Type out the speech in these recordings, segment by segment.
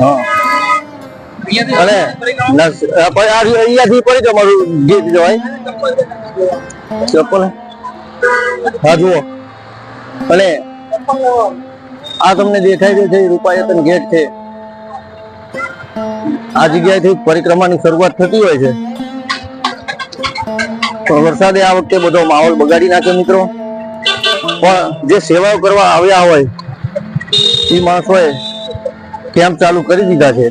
અ, પછી આ તમને દેખાય છે રૂપાયતન ગેટ છે આ જગ્યાએથી પરિક્રમાની શરૂઆત થતી હોય છે. વરસાદે આ વખતે બધો માહોલ બગાડી નાખ્યો મિત્રો. પણ જે સેવાઓ કરવા આવ્યા હોય, એ માણસોએ કેમ્પ ચાલુ કરી દીધા છે.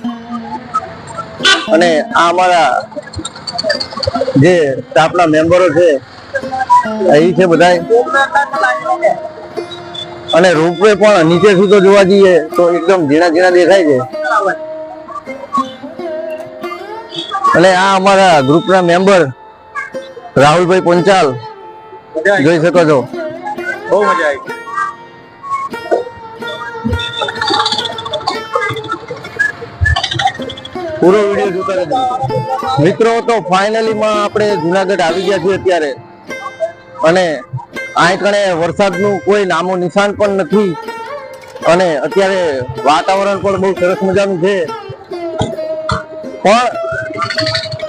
અને આ અમારા જે સ્ટાફના મેમ્બરો છે અહીં છે બધા અને રોપવે પણ નીચે સુધી જોવા જઈએ તો એકદમ ઝીણા ઝીણા દેખાય છે. અને આ અમારા ગ્રુપના મેમ્બર રાહુલભાઈ પંચાલ, જોઈ શકો છો. બહુ મજા આવી. પૂરો વીડિયો જોતા રહેજો મિત્રો. તો ફાઇનલી માં આપણે જુનાગઢ આવી ગયા છીએ અત્યારે. અને અહીં કણે વરસાદનું કોઈ નામો નિશાન પણ નથી. અને અત્યારે વાતાવરણ પણ બહુ સરસ મજાનું છે. પણ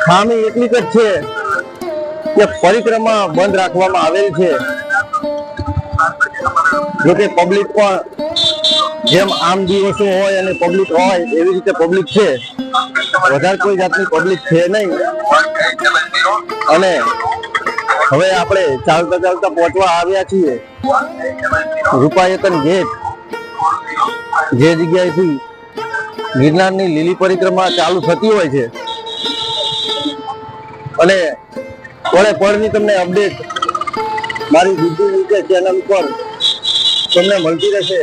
ખામી એટલી જ છે કે પરિક્રમા બંધ રાખવામાં આવેલ છે. જોકે પબ્લિક પણ જેમ આમ દિવસો હોય અને પબ્લિક હોય એવી રીતે પબ્લિક છે. વધારે કોઈ જાતની પબ્લિક છે નહીં. અને હવે આપણે ચાલતા ચાલતા પહોંચવા આવ્યા છીએ. રૂપાયતન ગેટ. જે જગ્યાએથી ગિરનારની લીલી પરિક્રમા ચાલુ થતી હોય છે. અને પળે પળની તમને અપડેટ મારી બીજી રીતે ચેનલ ઉપર તમને મળતી રહેશે.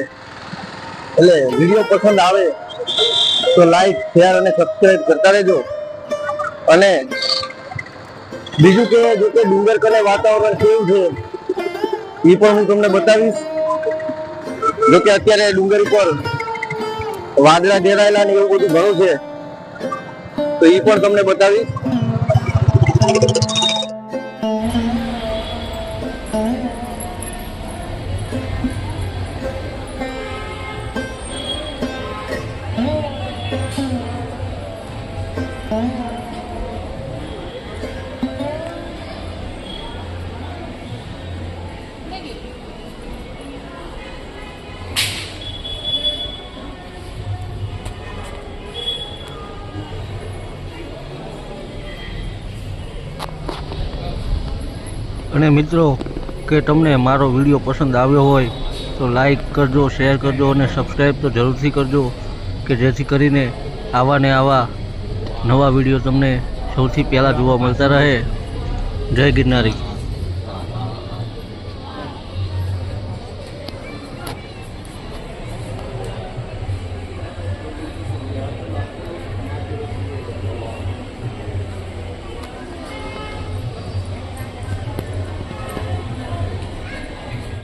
એટલે વીડિયો પસંદ આવે તો લાઈક શેર અને સબસ્ક્રાઈબ કરતા રહેજો. અને બીજું કે જો કે ડુંગર કને વાતાવરણ કેવું છે, એ પણ હું તમને બતાવીશ. જો કે અત્યારે ડુંગર ઉપર વાદળા ઘેરાયેલા ને એવું બધું ઘણું છે, તો એ પણ તમને બતાવીશ. અને મિત્રો, કે તમને મારો વીડિયો પસંદ આવ્યો હોય, તો લાઈક કરજો શેર કરજો અને સબસ્ક્રાઈબ તો જરૂરથી કરજો, કે જેથી કરીને આવા ને આવા નવા વીડિયો તમને સૌથી પહેલાં જોવા મળતા રહે. જય ગિરનારી.